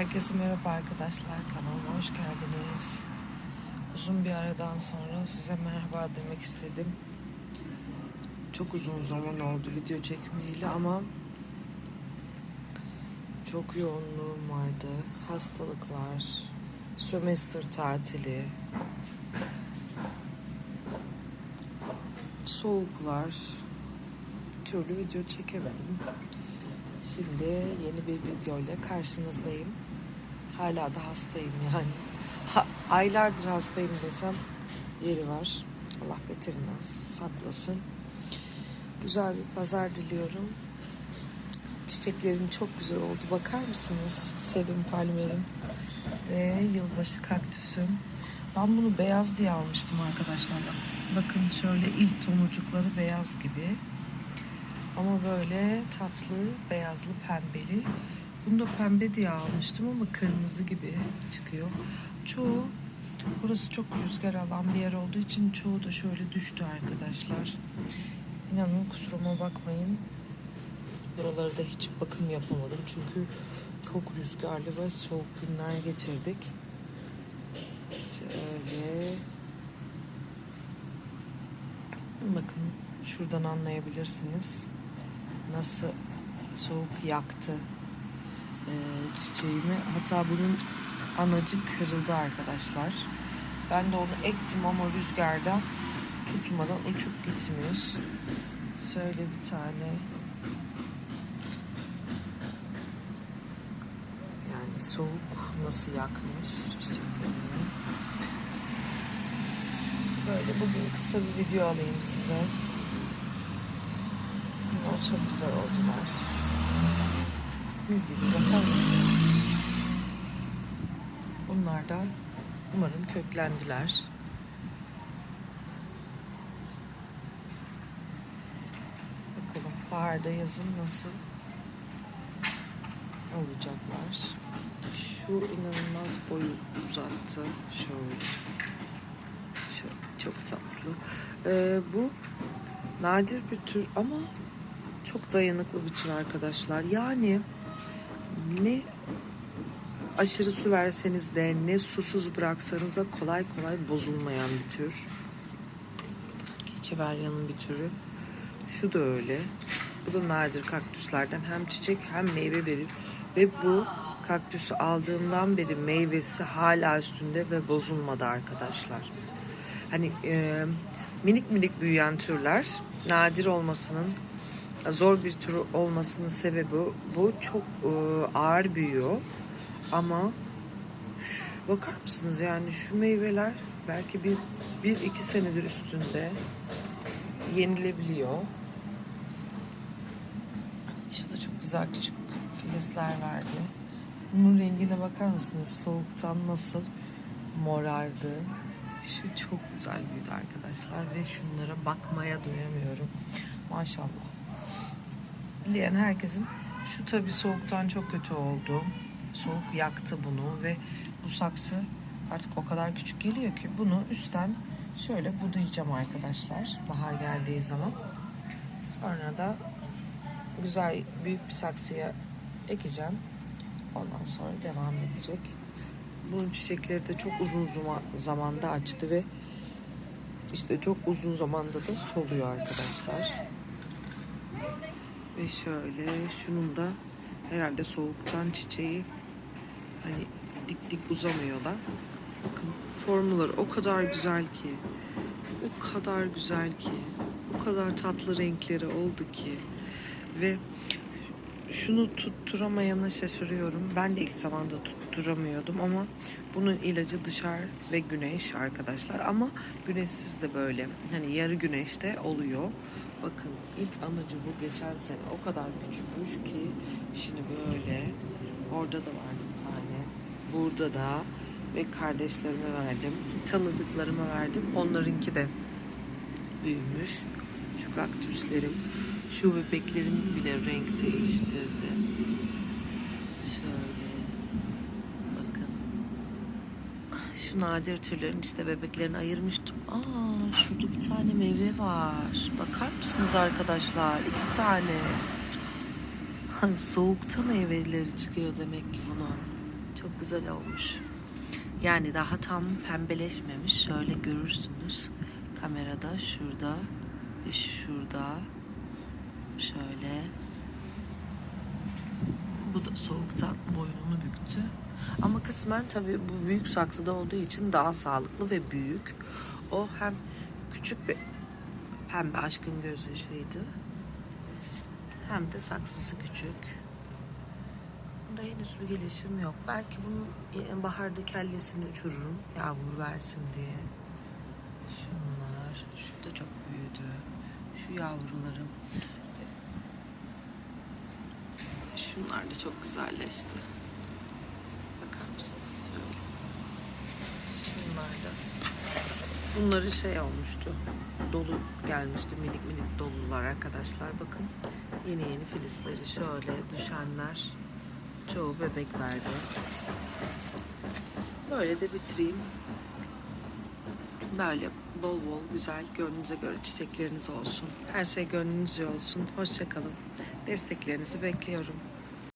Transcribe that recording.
Herkese merhaba arkadaşlar. Kanalıma hoş geldiniz. Uzun bir aradan sonra size merhaba demek istedim. Çok uzun zaman oldu video çekmeyeli ama çok yoğunluğum vardı. Hastalıklar, sömestr tatili, soğuklar, türlü video çekemedim. Şimdi yeni bir video ile karşınızdayım. Hala da hastayım yani. Ha, aylardır hastayım desem yeri var. Allah beterinden saklasın. Güzel bir pazar diliyorum. Çiçeklerim çok güzel oldu. Bakar mısınız? Sedum palmerim ve yılbaşı kaktüsüm. Ben bunu beyaz diye almıştım arkadaşlar. Bakın şöyle ilk tomurcukları beyaz gibi. Ama böyle tatlı, beyazlı, pembeli. Bunu da pembe diye almıştım ama kırmızı gibi çıkıyor. Çoğu, burası çok rüzgar alan bir yer olduğu için çoğu da şöyle düştü arkadaşlar. İnanın kusuruma bakmayın. Buraları da hiç bakım yapamadım çünkü çok rüzgarlı ve soğuk günler geçirdik. Şöyle bakın şuradan anlayabilirsiniz nasıl soğuk yaktı e, çiçeğimi. Hatta bunun anacı kırıldı arkadaşlar. Ben de onu ektim ama rüzgarda tutmadan uçup gitmiş. Şöyle bir tane yani soğuk nasıl yakmış çiçeklerimi. Böyle bugün kısa bir video alayım size. Bunlar çok güzel oldular. Gibi bakar mısınız? Bunlar da umarım köklendiler. Bakalım baharda yazın nasıl olacaklar. Şu inanılmaz boyu uzattı. Şöyle. Şöyle çok tatlı. Ee, bu nadir bir tür ama çok dayanıklı bir tür arkadaşlar. Yani ne aşırı su verseniz de ne susuz bıraksanız da kolay kolay bozulmayan bir tür. Echeverria'nın bir türü. Şu da öyle. Bu da nadir kaktüslerden hem çiçek hem meyve verir. Ve bu kaktüsü aldığımdan beri meyvesi hala üstünde ve bozulmadı arkadaşlar. Hani e, minik minik büyüyen türler nadir olmasının zor bir tür olmasının sebebi bu çok e, ağır büyüyor ama bakar mısınız yani şu meyveler belki bir, bir iki senedir üstünde yenilebiliyor. Şurada çok güzel küçük filizler verdi. Bunun rengine bakar mısınız? Soğuktan nasıl morardı. Şu çok güzel büyüdü arkadaşlar ve şunlara bakmaya doyamıyorum. Maşallah. Dileyen herkesin şu tabii soğuktan çok kötü oldu. Soğuk yaktı bunu ve bu saksı artık o kadar küçük geliyor ki bunu üstten şöyle budayacağım arkadaşlar bahar geldiği zaman. Sonra da güzel büyük bir saksıya ekeceğim. Ondan sonra devam edecek. Bunun çiçekleri de çok uzun zama- zamanda açtı ve işte çok uzun zamanda da soluyor arkadaşlar. Ve şöyle şunun da herhalde soğuktan çiçeği hani dik dik uzamıyor da. Bakın formuları o kadar güzel ki. O kadar güzel ki. O kadar tatlı renkleri oldu ki. Ve şunu tutturamayana şaşırıyorum. Ben de ilk zamanda tutturamıyordum ama bunun ilacı dışarı ve güneş arkadaşlar. Ama güneşsiz de böyle. Hani yarı güneşte oluyor. Bakın ilk anıcı bu geçen sene o kadar küçükmüş ki şimdi böyle orada da vardı bir tane. Burada da ve kardeşlerime verdim. Tanıdıklarıma verdim. Onlarınki de büyümüş. Şu kaktüslerim, şu bebeklerim bile renk değiştirdi. Şöyle bakın. Şu nadir türlerin işte bebeklerini ayırmıştım. Aa şurada bir tane meyve var. Bakar mısınız arkadaşlar? İki tane. Hani soğukta meyveleri çıkıyor demek ki bunun. Çok güzel olmuş. Yani daha tam pembeleşmemiş. Şöyle görürsünüz kamerada şurada ve şurada şöyle da soğuktan boynunu büktü. Ama kısmen tabii bu büyük saksıda olduğu için daha sağlıklı ve büyük. O hem küçük bir pembe aşkın gözyaşıydı. Hem de saksısı küçük. Bunda henüz bir gelişim yok. Belki bunun baharda kellesini uçururum. Yağmur versin diye. Şunlar. Şu da çok büyüdü. Şu yavrularım. Şunlar da çok güzelleşti. Bakar mısınız? Şöyle. Şunlar da. Bunları şey olmuştu. Dolu gelmişti. Minik minik dolular arkadaşlar. Bakın. Yeni yeni filizleri şöyle düşenler. Çoğu bebek verdi. Böyle de bitireyim. Böyle bol bol güzel gönlünüze göre çiçekleriniz olsun. Her şey gönlünüzce olsun. Hoşçakalın. Desteklerinizi bekliyorum.